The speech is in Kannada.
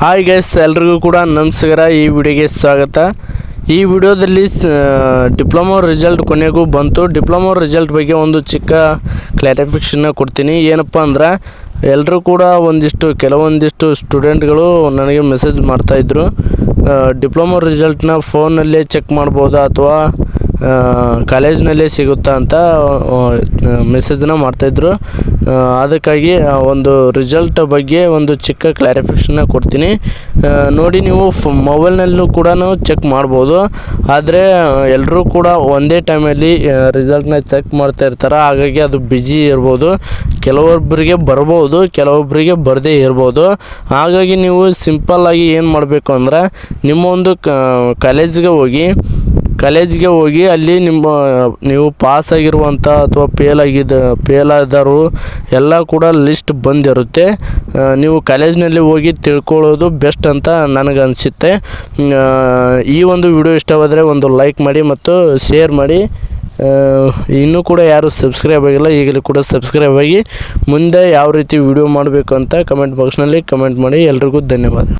ಹಾಯ್ ಗೈಸ್ ಎಲ್ರಿಗೂ ಕೂಡ ನಮಸ್ಕಾರ ಈ ವಿಡಿಯೋಗೆ ಸ್ವಾಗತ. ಈ ವಿಡಿಯೋದಲ್ಲಿ ಡಿಪ್ಲೊಮೋ ರಿಸಲ್ಟ್ ಕೊನೆಗೂ ಬಂತು. ಡಿಪ್ಲೊಮೊ ರಿಸಲ್ಟ್ ಬಗ್ಗೆ ಒಂದು ಚಿಕ್ಕ ಕ್ಲಾರಿಫಿಕೇಷನ್ನ ಕೊಡ್ತೀನಿ. ಏನಪ್ಪ ಅಂದ್ರೆ ಎಲ್ಲರೂ ಕೂಡ ಒಂದಿಷ್ಟು, ಕೆಲವೊಂದಿಷ್ಟು ಸ್ಟೂಡೆಂಟ್ಗಳು ನನಗೆ ಮೆಸೇಜ್ ಮಾಡ್ತಾಯಿದ್ರು ಡಿಪ್ಲೊಮೊ ರಿಸಲ್ಟ್ನ ಫೋನಲ್ಲೇ ಚೆಕ್ ಮಾಡ್ಬೋದಾ ಅಥವಾ ಕಾಲೇಜ್ನಲ್ಲೇ ಸಿಗುತ್ತಾ ಅಂತ ಮೆಸೇಜನ್ನ ಮಾಡ್ತಾಯಿದ್ರು ಅದಕ್ಕಾಗಿ ಒಂದು ರಿಸಲ್ಟ್ ಬಗ್ಗೆ ಒಂದು ಚಿಕ್ಕ ಕ್ಲಾರಿಫಿಕೇಷನ್ನ ಕೊಡ್ತೀನಿ. ನೋಡಿ ನೀವು ಫ್ ಮೊಬೈಲ್ನಲ್ಲೂ ಕೂಡ ಚೆಕ್ ಮಾಡ್ಬೋದು. ಆದರೆ ಎಲ್ಲರೂ ಕೂಡ ಒಂದೇ ಟೈಮಲ್ಲಿ ರಿಸಲ್ಟ್ನ ಚೆಕ್ ಮಾಡ್ತಾ ಇರ್ತಾರೆ. ಹಾಗಾಗಿ ಅದು ಬ್ಯುಸಿ ಇರ್ಬೋದು. ಕೆಲವೊಬ್ಬರಿಗೆ ಬರ್ಬೋದು ಕೆಲವೊಬ್ಬರಿಗೆ ಬರದೇ ಇರ್ಬೋದು. ಹಾಗಾಗಿ ನೀವು ಸಿಂಪಲ್ಲಾಗಿ ಏನು ಮಾಡಬೇಕು ಅಂದ್ರೆ, ನಿಮ್ಮ ಒಂದು ಕಾಲೇಜ್ಗೆ ಹೋಗಿ ಕಾಲೇಜಿಗೆ ಹೋಗಿ ಅಲ್ಲಿ ನಿಮ್ಮ, ನೀವು ಪಾಸ್ ಆಗಿರುವಂಥ ಅಥವಾ ಫೇಲ್ ಆಗಿದ್ದ ಫೇಲ್ ಆದರು ಎಲ್ಲ ಕೂಡ ಲಿಸ್ಟ್ ಬಂದಿರುತ್ತೆ. ನೀವು ಕಾಲೇಜ್ನಲ್ಲಿ ಹೋಗಿ ತಿಳ್ಕೊಳ್ಳೋದು ಬೆಸ್ಟ್ ಅಂತ ನನಗೆ ಅನಿಸುತ್ತೆ ಈ ಒಂದು ವಿಡಿಯೋ ಇಷ್ಟವಾದರೆ ಒಂದು ಲೈಕ್ ಮಾಡಿ ಮತ್ತು ಶೇರ್ ಮಾಡಿ. ಇನ್ನೂ ಕೂಡ ಯಾರು ಸಬ್ಸ್ಕ್ರೈಬ್ ಆಗಿಲ್ಲ, ಈಗಲೂ ಕೂಡ ಸಬ್ಸ್ಕ್ರೈಬ್ ಆಗಿ ಮುಂದೆ ಯಾವ ರೀತಿ ವಿಡಿಯೋ ಮಾಡಬೇಕು ಅಂತ ಕಮೆಂಟ್ ಬಾಕ್ಸ್ನಲ್ಲಿ ಕಮೆಂಟ್ ಮಾಡಿ. ಎಲ್ರಿಗೂ ಧನ್ಯವಾದ.